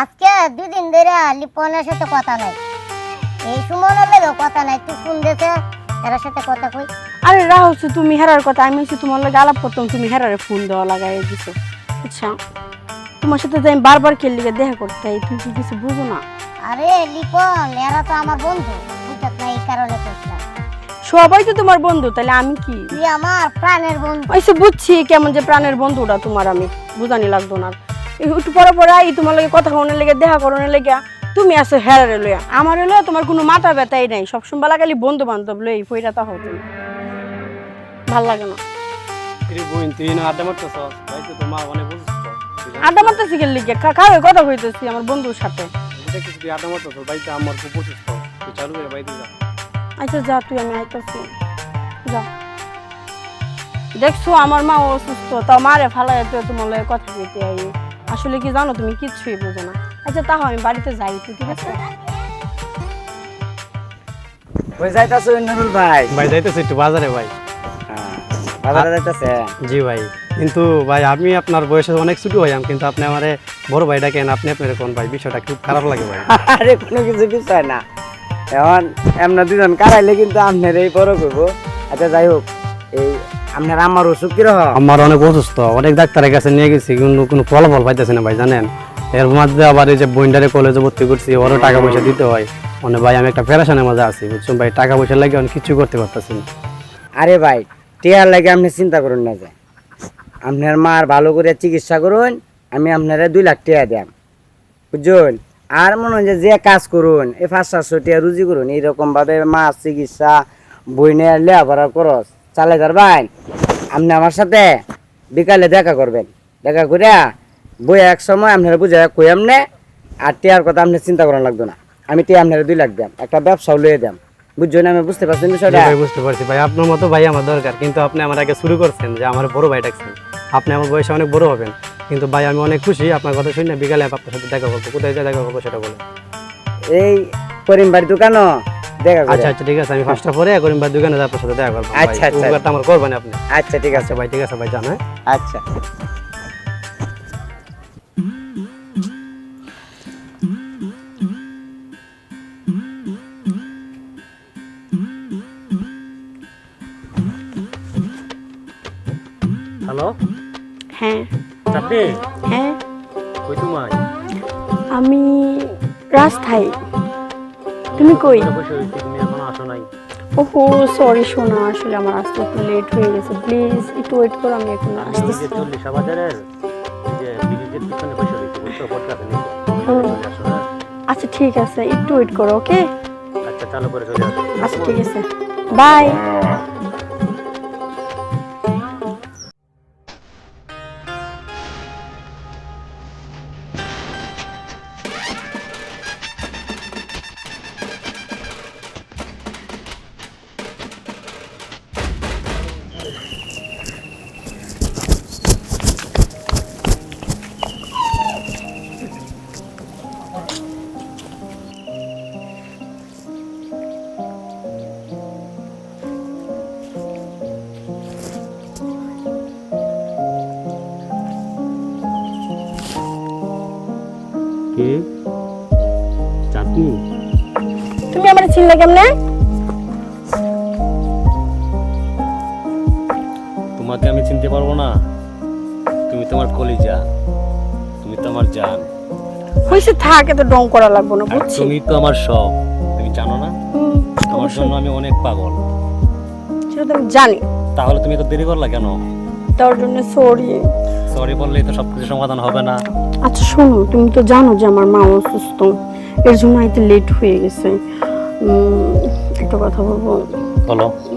আজকে দুদিন ধরে লিপনের সাথে কথা নাই। এই সুমনের লেগেও কথা নাই তুই ফোন দিতে এর সাথে কথা কই। আরে রাহসু তুমি হেরার কথা আমি হচ্ছে তোমার লাগে আলাপ করতাম তুমি হেরারে ফোন দেওয়া লাগাই দিছো। আচ্ছা তোমার সাথে যে আমি বারবার খেললি দেখা করতে চাই, তুমি কি কিছু বুঝো না? আরে লিপন এরা তো আমার বন্ধু বুঝত না এই কারণে সবাই তো তোমার বন্ধু তাহলে আমি কি? তুই আমার প্রাণের বন্ধু। ওইসে বুঝছি কেমন যে প্রাণের বন্ধুটা তোমার আমি বুঝানি লাগতো না। একটু পরে পরে আই তোমার লাগে কথা কনের লেগে দেখা করানোর লেগে। তুমি আসো হেরারে লইয়া। আমার লইয়া তোমার কোনো মাথা ব্যথাই নাই। সবসময় বেলা খালি বন্ধু বান্ধব লই ফইরা তা হতো ভালো লাগে না। আড্ডা মারতেছ? গেল লিগে খাওয়া কথা কইতেছি আমার বন্ধুর সাথে। আচ্ছা যা তুই আমি আইতাছি। যা। দেখছ আমার মা অসুস্থ তা মারে ফালাই তুই তোমার কথা কইতে আই আসলে কি জানো তুমি? কিচ্ছুই বুঝো না। আচ্ছা তাহলে আমি বাড়িতে যাই তুই ঠিক আছে? কই যাইতাছো নুরুল ভাই? ভাই যাইতেছি একটু বাজারে ভাই। হ্যাঁ, বাজারে যাইতাছে জি ভাই। কিন্তু ভাই আমি আপনার বয়সে অনেক ছোট হইয়াম কিন্তু আপনি আমারে বড় ভাই ডাকেন আপনি আপনার কোন ভাই? বিষয়টা খুব খারাপ লাগে ভাই। আরে কোনো কিছু বিষয় না। এখন এমন দুজন কারাইলে কিন্তু আপনার এই বড় করব। আচ্ছা যাই হোক এই আপনার আমার অসুখ কীরকম আমার অনেক অসুস্থ অনেক ডাক্তারের কাছে নিয়ে গেছি কিন্তু কোনো ফলাফল পাইতেছে না ভাই জানেন? এর মধ্যে আবার এই যে বইন্ডারে কলেজে ভর্তি করছি ওরও টাকা পয়সা দিতে হয়। মানে ভাই আমি একটা ফেরাশনের মাঝে আছি বুঝছেন ভাই? টাকা পয়সা লাগে আমি কিছু করতে পারতেছি না। আরে ভাই টিয়ার লাগে আপনি চিন্তা করুন না যে। আপনার মার ভালো করে চিকিৎসা করুন আমি আপনারা দুই লাখ টাকা দেন বুঝুন? আর মনে হয় যে কাজ করুন এই পাঁচ সাতশো টাকা রুজি করুন এইরকম ভাবে মাছ চিকিৎসা বই নিয়ে লেখাপড়ার খরচ। চালাই যাবেন আপনি আমার সাথে বিকালে দেখা করবেন। দেখা করে বই এক সময় আপনারা বুঝে কই আমনে আর টিয়ার কথা আপনি চিন্তা করা লাগতো না। আমি টিয়া আপনারা দুই লাখ দেন একটা ব্যবসাও লইয়ে দেন বুঝছেন আমি বুঝতে পারছেন বিষয়টা? ভাই বুঝতে পারছি। ভাই আপনার মতো ভাই আমার দরকার। কিন্তু আপনি আমার আগে শুরু করছেন যে আমার বড় ভাই ডাকছেন। আপনি আমার বয়সে অনেক বড় হবেন। কিন্তু ভাই আমি অনেক খুশি আপনার কথা শুনে বিকালে আপনার সাথে দেখা করব। কোথায় যা দেখা করব সেটা বলে এই করিম বাড়ি দোকানও দেখা আচ্ছা আচ্ছা ঠিক আছে আমি ফার্স্টটা পরে করিম ভাই দোকানে আপনার সাথে দেখা করব। আচ্ছা, আচ্ছা। উপকারটা আমার করবেন আপনি। আচ্ছা ঠিক আছে। আচ্ছা ভাই ঠিক আছে ভাই জান হ্যাঁ। আচ্ছা। হ্যালো? হ্যাঁ। চাপনি হ্যাঁ। কই তোমার আমি রাস্তায় তুমি কই? ওহো সরি সোনা আসলে আমার আসতে একটু লেট হয়ে গেছে। প্লিজ একটু ওয়েট করো আমি এখন আসতেছি। আচ্ছা ঠিক আছে একটু ওয়েট করো ওকে আচ্ছা আচ্ছা ঠিক আছে। বাই আমি চিনতে পারব না। তুমি তোমার কলিজা তুমি তো আমার জান। হয়েছে থাক এত ডং করা লাগবো না বুঝছি? তুমি তো আমার সব তুমি জানো না? তোমার। জন্য আমি অনেক পাগল। সেটা তো আমি জানি। তাহলে তুমি তো দেরি করলা কেন? তার জন্য সরি সরি বললেই তো সবকিছু সমাধান হবে না। আচ্ছা শোনো তুমি তো জানো যে আমার মা অসুস্থ। এর জন্য আইতে লেট হয়ে গেছে। একটা কথা বলব? বলো। তুমি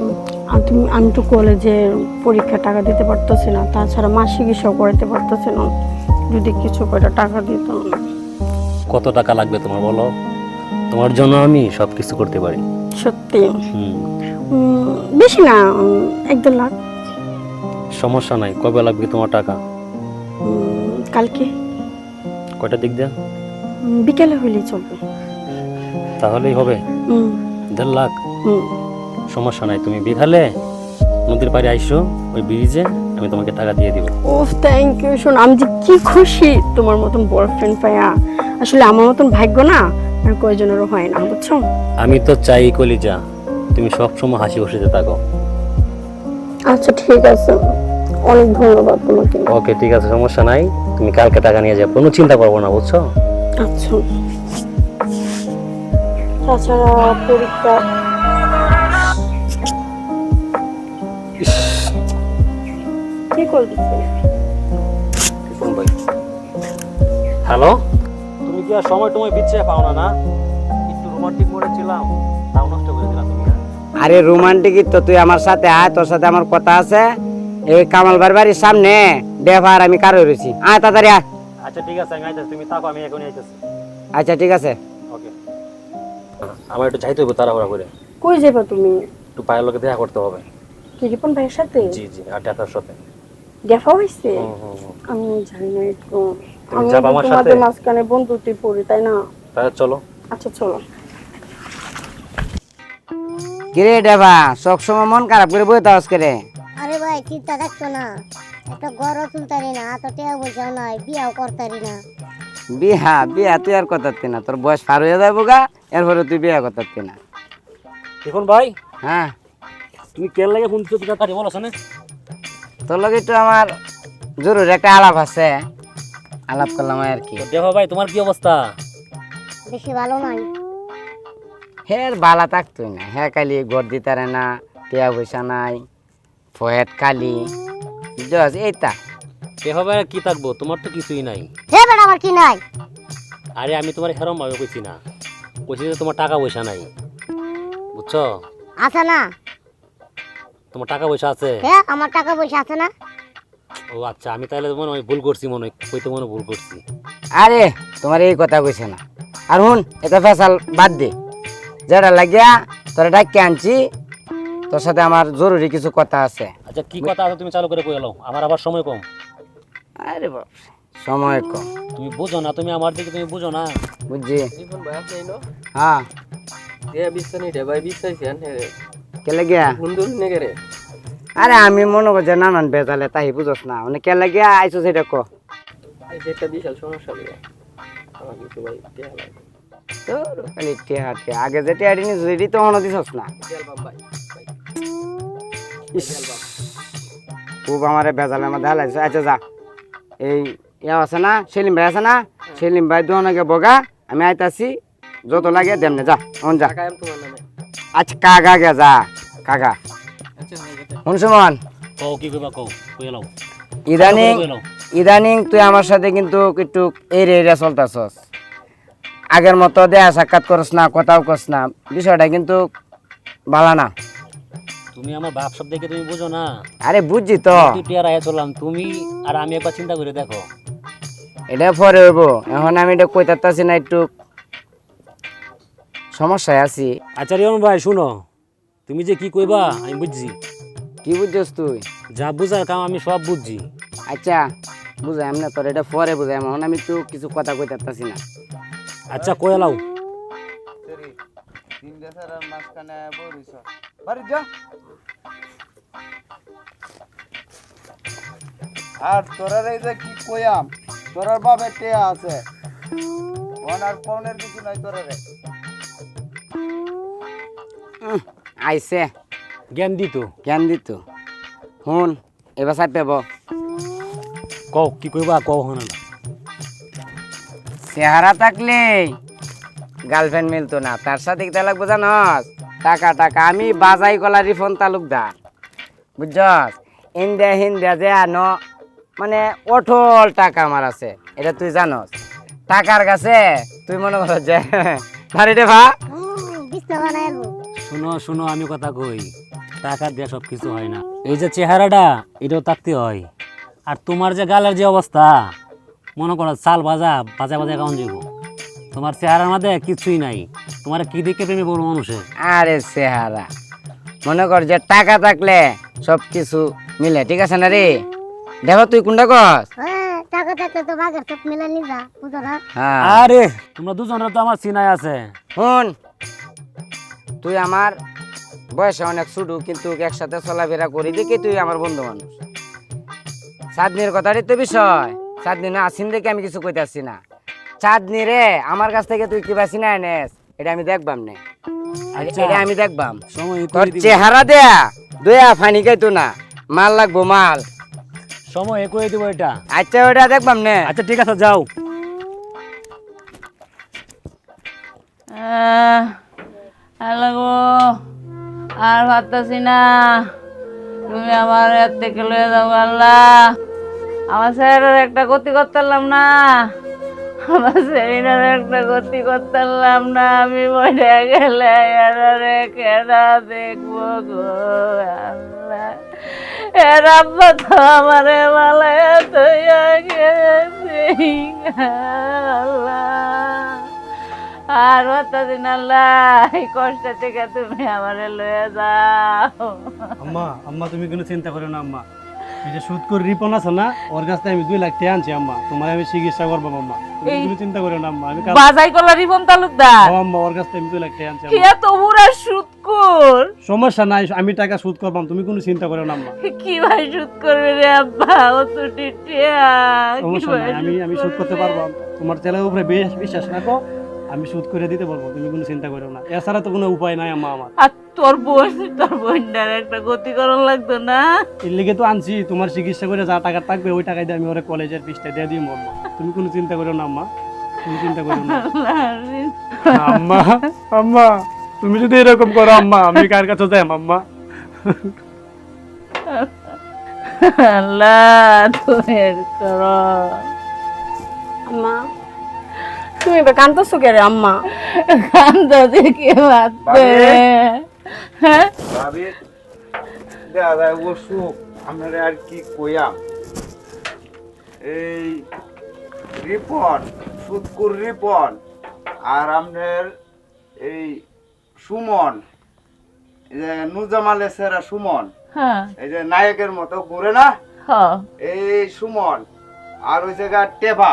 আমি তো কলেজে পরীক্ষা টাকা দিতে পারতেছি না তাছাড়া মাসিক চিকিৎসাও করাতে পারতেছি না। যদি কিছু কয়টা টাকা দিত। কত টাকা লাগবে তোমার বলো? তোমার জন্য আমি সব কিছু করতে পারি। সত্যি? বেশি না এক দেড় লাখ। সমস্যা নাই কবে লাগবে তোমার টাকা? কালকে। কয়টা দিক দিয়ে? বিকেলে হইলেই চলবে। তাহলেই হবে। দেড় লাখ? হুম সমস্যা নাই। তুমি বিকালে নদীর পাড়ে আইসো ওই ব্রিজে আমি তোমাকে টাকা দিয়ে দিব। ওফ থ্যাংক ইউ শোন আমি যে কি খুশি তোমার মতন বয়ফ্রেন্ড পাইয়া আসলে আমার মতন ভাগ্য না আর কয়জনেরও হয় না বুঝছ? আমি তো চাই কলিজা তুমি সবসময় হাসি খুশিতে থাকো। আচ্ছা ঠিক আছে অনেক ধন্যবাদ তোমাকে। ওকে ঠিক আছে সমস্যা নাই। তুমি কালকে টাকা নিয়ে যাও কোনো চিন্তা করব না বুঝছ? আচ্ছা। তাছাড়া পরীক্ষা হ্যালো? তুমি কি আর সময় টময় বিচ্ছে পাও না না? একটু রোমান্টিক মোডে ছিলাম তাও নষ্ট করে দিলা তুমি হ্যাঁ? আরে রোমান্টিক তো তুই আমার সাথে আয় তোর সাথে আমার কথা আছে। এই কামাল বাড়ির সামনে ডেভার আমি কারও রয়েছি। আয় তাড়াতাড়ি আয়। আচ্ছা ঠিক আছে আমি আইতেছি তুমি থাকো আমি এখনই আইতেছি। আচ্ছা ঠিক আছে। ওকে। আমার একটু যাইতে হবে তাড়াহুড়া করে। কই যাবে তুমি? একটু পায়ের লোকে দেখা করতে হবে। কি রিপন ভাইয়ের সাথে? জি জি আর ডাক্তার সাথে। দেখা হয়েছে। আমি জানি না একটু আমি তো তোমাদের মাঝখানে বন্ধুত্বে পড়ি তাই না? তাহলে চলো। আচ্ছা চলো। কিরে ডেভা সবসময় মন খারাপ করে বই তাস করে? আরে ভাই চিন্তা থাকতো না। একটা গড়ও তুলতারি না এত টেয়া বলছাও নাই বিয়াও করতারি না। বিহা বিয়া তুই আর কথাতে না। তোর বয়স পার হয়ে যাব গা এরপরে তুই বিয়া কথাতে না। এখন ভাই? হ্যাঁ। তুমি কেন লাগে ফোন দিচ্ছ তাড়াতাড়ি বলো শোনে। তোর লগে একটু আমার জরুরি একটা আলাপ আছে। আলাপ করলাম আর কি। দেখো ভাই তোমার কি অবস্থা? বেশি ভালো নাই। হের বালা থাকতোই না। হ্যাঁ কালি গড় দিতারে না টিয়া পয়সা নাই ফয়েট কালি বুঝছ এইটা দেখো ভাই কি থাকব? তোমার তো কিছুই নাই। হে বেটা আমার কি নাই? আরে আমি তোমার হেরম ভাবে কইছি না। কইছি যে তোমার টাকা পয়সা নাই। বুঝছ? আছে না। তোমার টাকা পয়সা আছে? হে আমার টাকা পয়সা আছে না? ও আচ্ছা আমি তাহলে মনে হয় ভুল করছি মনে হয় কইতে মনে ভুল করছি। আরে তোমার এই কথা কইছে না। আর হুন এটা ফেসাল বাদ দে। যেটা লাগিয়া তোরা ডাকে আনছি তোর সাথে আমার জরুরি কিছু কথা আছে। আচ্ছা কি কথা আছে তুমি চালু করে কই এলো আমার আবার সময় কম। আরে বাপ সময় কম। তুমি বুঝো না তুমি আমার দিকে তুমি বুঝো না। বুঝছি। হ্যাঁ। কে লাগিয়া আরে আমি মনে করছি নানান বেজালে তাই বুঝোস না। মানে কে লাগিয়া আইসো সেটা ক তোর খালি টেহা টেহা। আগে যে টেহাটি নিস সেটি তো মনে দিছস না। খুব আমার বেজালের মধ্যে হালাইছে। আচ্ছা যা। এই ইয়া আছে না? সেলিম ভাই আছে না? সেলিম ভাই দোকানে বগা। আমি আইতাছি। যত লাগে দেমনে যা। অন যা। আচ্ছা কাগা গে যা কাগা শুনসুমন কও কি কইবা কও কই এলো ইদানিং ইদানিং তুই আমার সাথে কিন্তু একটু এরে এরে চলতেছস। আগের মতো দেয়া সাক্ষাৎ করস না কথাও কস না বিষয়টা কিন্তু ভালো না। তুমি আমার বাপ সব দেখে তুমি বুঝো না। আরে বুঝছি তো। টিয়ার আয়া চললাম তুমি আর আমি একবার চিন্তা করে দেখো। এটা পরে হইব এখন আমি এটা কই তাচ্ছি না একটু সমস্যায় আছি। আচ্ছা রিয়ন ভাই শুনো। তুমি যে কি কইবা আমি বুঝছি। কি বুঝছিস তুই? যা বুঝার কাম আমি সব বুঝছি। আচ্ছা বুঝাই না তোর এটা পরে বুঝাই এখন আমি তো কিছু কথা কই তাচ্ছি না। আচ্ছা কই এলাও আর তোরার এই যে কি কইয়াম তোরার বাবে টেয়া আছে। ওনার পৌনের কিছু নাই তোরারে আইছে। জ্ঞান দিত জ্ঞান দিত শুন এবার চাই পেব। কও কি কইবা কও হন চেহারা থাকলে গার্লফ্রেন্ড মিলতো না। তার সাথে কি লাগবো জানস? টাকা টাকা। আমি বাজাই কলা রিফন তালুকদার বুঝছস? ইন্ডিয়া হিন্দিয়া যে ন মানে অটল টাকা আমার আছে। এটা তুই জানস। টাকার কাছে তুই মনে কর যে ভারি রে ভা। শুনো শুনো আমি কথা কই। টাকা দিয়ে সব কিছু হয় না। এই যে চেহারাটা এটাও থাকতে হয়। আর তোমার যে গালের যে অবস্থা মনে করো চাল ভাজা ভাজা ভাজা কেমন যাব তোমার চেহারার মধ্যে কিছুই নাই। তোমার কি দেখে প্রেমে বড় মানুষে? আরে চেহারা। মনে কর যে টাকা থাকলে সব কিছু মিলে ঠিক আছে না রে? দেখো তুই কোনটা কস? টাকা থাকলে তো বাঘের সব মিলে নিযা বুঝো না। হ্যাঁ। আরে তোমরা দুজনের তো আমার চিনাই আছে। শুন। তুই আমার বয়সে অনেক ছোট কিন্তু একসাথে চলাফেরা করি দেখি তুই আমার বন্ধু মানুষ। চাঁদনির কথাটাই তো বিষয়। চাঁদনি না আসিন দেখে আমি কিছু কইতে আসছি না। চাঁদনি রে আমার কাছ থেকে তুই কি বাসি না এনেস? এটা আমি দেখবাম নে। আচ্ছা। এটা আমি দেখবাম। সময় তোর চেহারা দেয়া দয়া ফানি খাইতো না। মাল লাগবো মাল। সময় করে দিব এটা। আচ্ছা ওটা দেখবাম নে। আচ্ছা ঠিক আছে যাও। হ্যালো গো, আর ভাবতেছি না, তুমি আমার এর থেকে লয়ে যাও আল্লাহ। আমার স্যারের একটা গতি করতাম না, আমার সেরিনার একটা গতি করতাম না, আমি মরে গেলে এরারে কেনা দেখব গো আল্লাহ। এর আব্বা তো আমারে মালায় গেছে আল্লাহ। আর অতদিন আল্লাহ এই কষ্ট থেকে তুমি আমারে লয়ে যাও। আম্মা আম্মা তুমি কোনো চিন্তা করো না আম্মা। এই যে সুদ করে রিপন আছে না ওর কাছ থেকে আমি দুই লাখ টাকা আনছি আম্মা। তোমার আমি চিকিৎসা করব আম্মা। তুমি কোনো চিন্তা করো না আম্মা। আমি বাজাই করলা রিপন তালুকদার। ও আম্মা ওর কাছ থেকে আমি দুই লাখ টাকা আনছি কি। এত বুড়া সুদকুর সমস্যা নাই আমি টাকা সুদ করবাম তুমি কোনো চিন্তা করো না আম্মা। কি ভাই সুদ করবে রে আব্বা ও তো টিটিয়া। আমি আমি সুদ করতে পারব তোমার ছেলের উপরে বেশ বিশ্বাস রাখো আমি সুদ করে দিতে পারব তুমি কোনো চিন্তা করো না। এছাড়া তো কোনো উপায় নাই আম্মা আমার। আর তোর বোন তোর বোনটার একটা গতিকরণ লাগতো না? এর লেগে তো আনছি তোমার চিকিৎসা করে যা টাকা থাকবে ওই টাকায় দিয়ে আমি ওরা কলেজের ফিসটা দিয়ে দিই আম্মা। তুমি কোনো চিন্তা করো না আম্মা। তুমি চিন্তা করো না। আম্মা আম্মা তুমি যদি এরকম করো আম্মা আমি কার কাছে যাই আম্মা? আল্লাহ তুমি করো আম্মা তুমি এবার কান্দছো কে রে আম্মা কান্দ দেখে বাঁধবে হ্যাঁ? ভাবি? দেখা যায় অসুখ আপনারা আর কি কইয়াম? এই রিপন সুৎকুর রিপন আর আপনার এই সুমন এই যে নুজামালে সেরা সুমন হ্যাঁ। এই যে নায়কের মতো ঘুরে না? হ্যাঁ। এই সুমন আর ওই জায়গা টেভা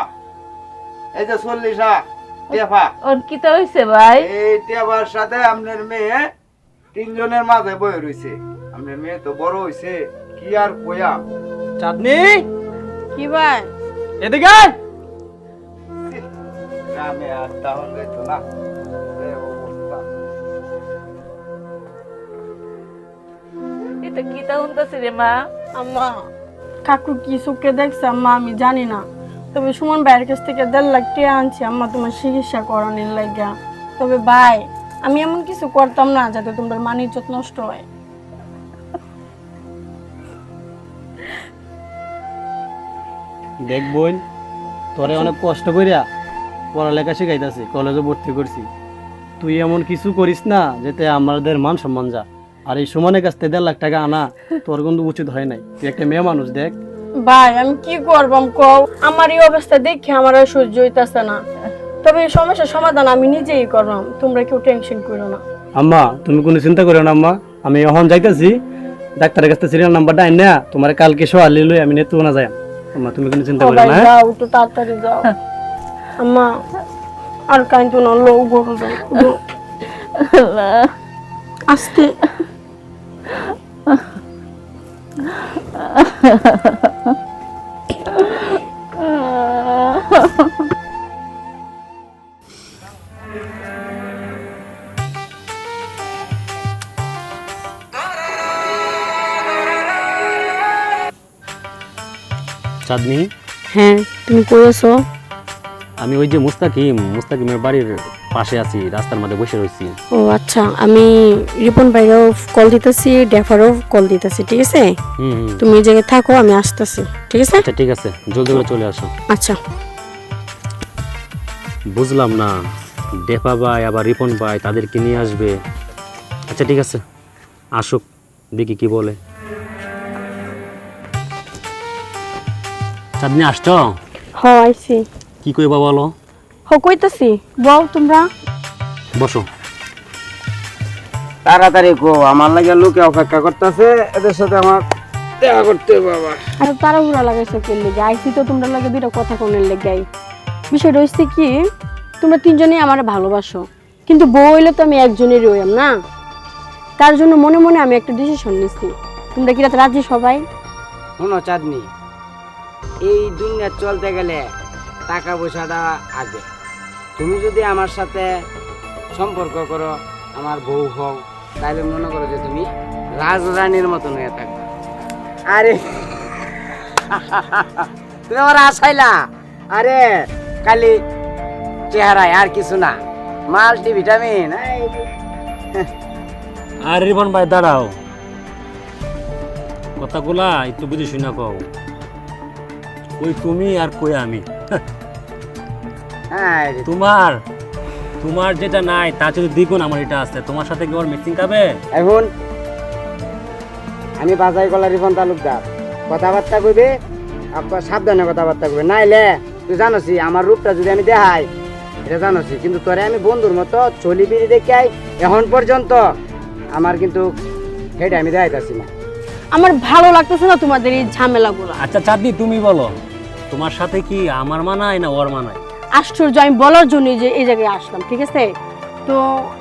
এই যে চল্লিশা টেভা ওর কি তো হয়েছে ভাই। এই টেভার সাথে আপনার মেয়ে তিনজনের মাঝে বয়ে রয়েছে আপনার মেয়ে তো বড় হয়েছে কি আর কইয়াম চাঁদনি? কি ভাই? এদিকে গ্রামে আর তাহলে যাইতো না। এটা কি তা রে মা? আম্মা কাকু কি চোখে দেখছে আম্মা আমি জানি না। তবে সুমন ভাইয়ের কাছ থেকে দেড় লাখ টাকা আনছি, আম্মা তোমার চিকিৎসা করানোর লাগিয়া। তবে ভাই, আমি এমন কিছু করতাম না যাতে তোমার মান ইজ্জত নষ্ট হয়। দেখ বোন, তোরে অনেক কষ্ট করিয়া পড়ালেখা শিখাইতেছি, কলেজে ভর্তি করছি। তুই এমন কিছু করিস না যাতে আমাদের মান সম্মান যা। আর এই সমানের কাছ থেকে দেড় লাখ টাকা আনা তোর কিন্তু উচিত হয় নাই। তুই একটা মেয়ে মানুষ, দেখ। ভাই আমি কি করবাম কও? আমার এই অবস্থা দেখে আমার আর সহ্য হইতাছে না। তবে এই সমস্যার সমাধান আমি নিজেই করবাম তোমরা কেউ টেনশন করো না। আম্মা তুমি কোনো চিন্তা করো না আম্মা। আমি এখন যাইতেছি ডাক্তারের কাছে সিরিয়াল নাম্বারটা আইন না তোমার কালকে সোয়ালি লই আমি নেতু না যাই আম্মা তুমি কোনো চিন্তা করো না হ্যাঁ? যাও একটু তাড়াতাড়ি যাও। আম্মা আর কাইতো না লো গরু যাও আস্তে চাঁদনি? হ্যাঁ তুমি কইছো আমি ওই যে মুস্তাকিম মুস্তাকিমের বাড়ির পাশে আছি রাস্তার মধ্যে বসে রয়েছি ও আচ্ছা আমি রিপন ভাইরাও কল দিতেছি ডেফারও কল দিতেছি ঠিক আছে? তুমি এই জায়গায় থাকো আমি আসতেছি ঠিক আছে? আচ্ছা ঠিক আছে জলদি করে চলে আসো। আচ্ছা। বুঝলাম না। ডেপা ভাই আবার রিপন ভাই তাদেরকে নিয়ে আসবে। আচ্ছা ঠিক আছে। আসুক দেখি কি বলে। চাঁদনি আসছো? হ আইছি। কি কইবা বলো? হ কইতাছি। বউ তোমরা। বসো। তাড়াতাড়ি কো আমার লাগে লোকে অপেক্ষা করতেছে এদের সাথে আমার দেখা করতে আবার। আর তাড়াহুড়া লাগাইছো কে লেগে? আইসি তো তোমরা লাগে দুইটা কথা কোনের লেগে বিষয়টা হচ্ছে কি, তোমরা তিনজনেই আমার ভালোবাসো। কিন্তু বউ হইলে তো আমি একজনেরই হইম না? তার জন্য মনে মনে আমি একটা ডিসিশন নিচ্ছি তোমরা কি রাতে রাজি সবাই? শোনো চাঁদনি, এই দুনিয়া চলতে গেলে টাকা পয়সাটা আগে। তুমি যদি আমার সাথে সম্পর্ক করো, আমার বউ হও তাহলে মনে করো যে তুমি রাজরানীর মতন হয়ে থাকবে। আরে, তুমি আমার আশাইলা। আরে খালি চেহারায় আর কিছু না। মাল্টি ভিটামিন আর রিবন ভাই দাঁড়াও। কথাগুলা একটু বুঝে শুনে কও। ওই তুমি আর কই আমি? হ্যাঁ তোমার তোমার যেটা নাই তা যদি দ্বিগুণ আমার এটা আছে তোমার সাথে কি ওর মিক্সিং খাবে? এখন আমি বাজাই গলা রিফন তালুকদার। কথাবার্তা কইবে আপনার সাবধানে কথাবার্তা কইবে। নাইলে তুই জানোসি আমার রূপটা যদি আমি দেখাই এটা জানোসি। কিন্তু তোরে আমি বন্ধুর মতো চলি বিড়ি দেখাই এখন পর্যন্ত আমার কিন্তু সেটা আমি দেখাইতেছি না। আমার ভালো লাগতেছে না তোমাদের এই ঝামেলাগুলো। আচ্ছা চাঁদনি তুমি বলো তোমার সাথে কি আমার মানায় না ওর মানায়? আশ্চর্য আমি বলার জন্য যে এই জায়গায় আসলাম ঠিক আছে? তো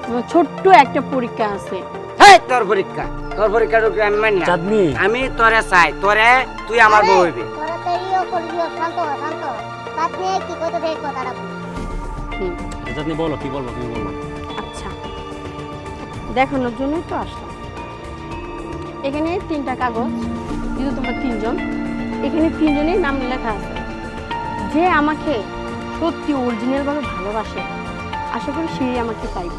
আমার ছোট্ট একটা পরীক্ষা আছে। হ্যাঁ তোর পরীক্ষা। তোর পরীক্ষাটা আমি মানি না। চাঁদনি। আমি তোরে চাই তোরে তুই আমার বউ হইবি। নিয়ে কি কইতে দেখ কথাটা। হুম, আচ্ছা, বলো কি বলব তুমি বলো আচ্ছা। দেখানোর জন্যই তো আসলাম এখানে তিনটা কাগজ যেহেতু তোমরা তিনজন এখানে তিনজনেই নাম লেখা আছে। যে আমাকে সত্যি অরিজিনাল ভাবে ভালোবাসে আশা করি সেই আমাকে চাইব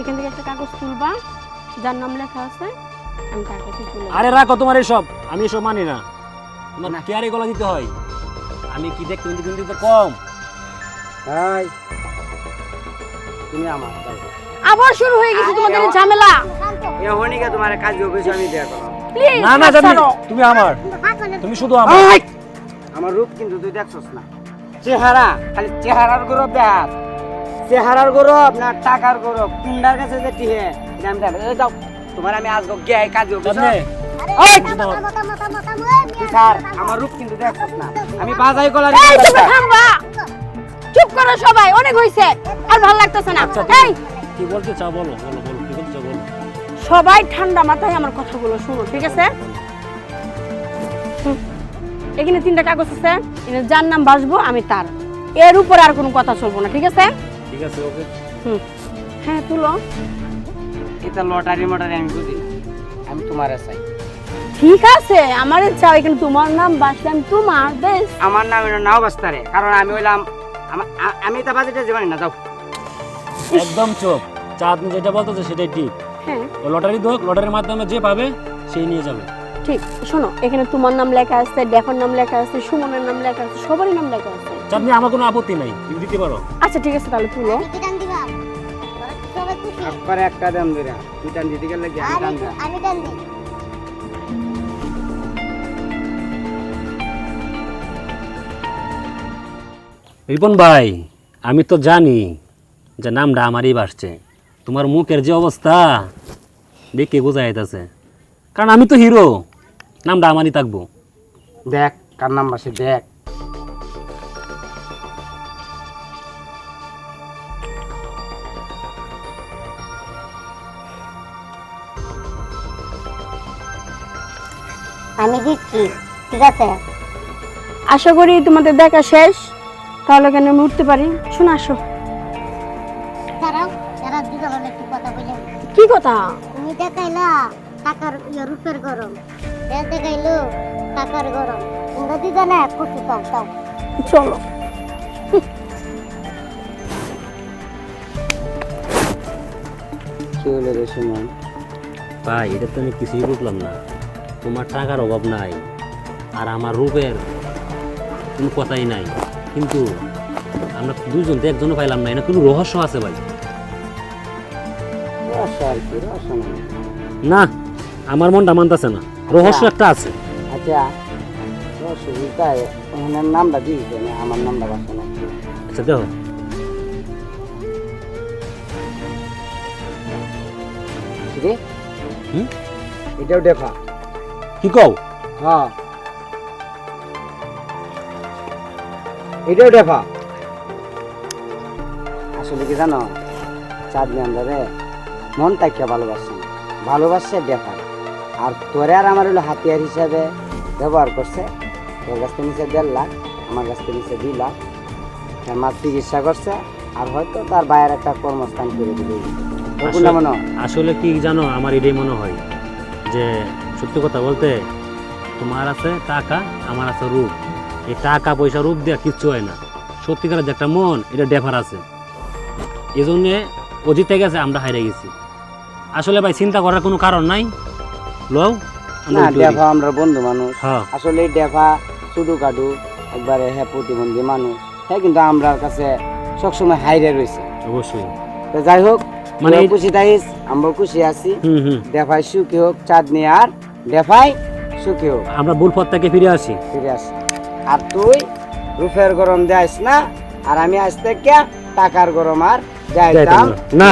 এখান থেকে একটা কাগজ তুলবা যার নাম লেখা আছে আমি তার কাছে আরে রাখো তোমার এসব আমি এসব মানি না। তোমার কেয়ারে গলা দিতে হয়। আমি কি দেখতে কিন্তু কিন্তু তো কম। এই, তুমি আমার আবার শুরু হয়ে গেছে তোমাদের ঝামেলা। শান্ত হ। এ তোমার কাজ অফিস আমি দেয়া প্লিজ না না চাঁদনি তুমি আমার। তুমি শুধু আমার। আমার রূপ কিন্তু তুই দেখছস না। চেহারা খালি চেহারার গৌরব দেখ চেহারার গৌরব না টাকার গৌরব? কুন্ডার কাছে যে টিহে দেখ এই দাও তোমার আমি আজকে গিয়ে কাজ অফিস। সবাই আচ্ছা, ঠান্ডা মাথায় আমার কথাগুলো শুনো ঠিক আছে। এখানে তিনটা কাগজ আছে যার নাম বাসবো আমি তার এর উপর আর কোনো কথা চলবো না ঠিক আছে হ্যাঁ তুলো এটা লটারি মটারি আমি বুঝি আমি তোমার চাই ঠিক আছে আমার ইচ্ছা এখানে তোমার নাম বাসলাম তোমার বেশ আমার নাম এটা নাও বাস্তারে কারণ আমি হইলাম আমা- আ- আমি এটা বাজেটে জীবনে না যাও। একদম চোখ চাঁদনি যেটা বলতেছে সেটাই ঠিক। হ্যাঁ। ও লটারি দোক লটারির মাধ্যমে যে পাবে সেই নিয়ে যাবে। ঠিক শোনো এখানে তোমার নাম লেখা আছে ডেফার নাম লেখা আছে সুমনের নাম লেখা আছে সবারই নাম লেখা আছে। চাঁদনি আমার কোনো আপত্তি নাই তুমি দিতে পারো। আচ্ছা ঠিক আছে তাহলে তুলো। কি টান দিবা? তোরা কি সবাই খুশি একবারে একটা দাম ধরে তুই টান দিতে গেলে কি আমি টান দিলাম। আমি টান দিই। রিপন ভাই আমি তো জানি যে নামটা আমারই বাসছে। তোমার মুখের যে অবস্থা দেখে বোঝা যাইতেছে। কারণ আমি তো হিরো নামটা আমারই থাকব। দেখ কার নাম বাসে দেখ। আমি দিচ্ছি ঠিক আছে? আশা করি তোমাদের দেখা শেষ। তাহলে কেন আমি উঠতে পারি? শোনো আসো। দাঁড়াও যারা দুজন একটু কথা বলে কি কথা? তুমি দেখাইলা টাকার ইয়ে রূপের গরম। দেখাইলো টাকার গরম। তোমরা দুজনে খুশি পাও তাও চলো। কি হলো রে সুমন? ভাই এটা তো আমি কিছুই বুঝলাম না। তোমার টাকার অভাব নাই আর আমার রূপের কোনো কথাই নাই। কিন্তু আমরা দুজন তো একজনও পাইলাম না এটা কোনো রহস্য আছে ভাই? নাই। না আমার মনটা মানতেছে না রহস্য একটা আছে। আচ্ছা নামটা আমার নামটা আচ্ছা দেখো। এটাও দেখা। কি কও? হ্যাঁ। এটাও দেখা আসলে কি জানো চাঁদনি আমরা রে মন তাকিয়া ভালোবাসছে না। ভালোবাসছে দেখা আর তোরে আর আমার হলো হাতিয়ার হিসাবে ব্যবহার করছে। তোর কাছ থেকে নিচে দেড় লাখ আমার কাছ থেকে নিচে দুই লাখ। আমার চিকিৎসা করছে আর হয়তো তার ভাইয়ের একটা কর্মস্থান করে দিবে। মনে আসলে কি জানো আমার এটাই মনে হয় যে সত্যি কথা বলতে তোমার আছে টাকা আমার আছে রূপ। এই টাকা পয়সা রূপ দেওয়া কিচ্ছু হয় না। সত্যিকারের যে একটা মন এটা ডেফার আছে। এই জন্যে ও জিতে গেছে আমরা হারিয়ে গেছি। আসলে ভাই চিন্তা করার কোনো কারণ নাই। লও আমরা না ডেফা আমরা বন্ধু মানুষ। হ্যাঁ। আসলে ডেফা শুধু কাটু একবারে হ্যাঁ প্রতিবন্ধী মানুষ। হ্যাঁ কিন্তু আমরার কাছে সবসময় হাইরে রয়েছে। অবশ্যই। তো যাই হোক মানে খুশি থাকিস আমরা খুশি আছি। হুম হুম। ডেফাই সুখী হোক চাঁদনি আর ডেফাই সুখী হোক। আমরা ভুল পথ থেকে ফিরে আসি। ফিরে আসি। আর তুই রুফের গরম দেয়স না আর আমি আজ থেকে টাকার গরম আর যাইতাম। না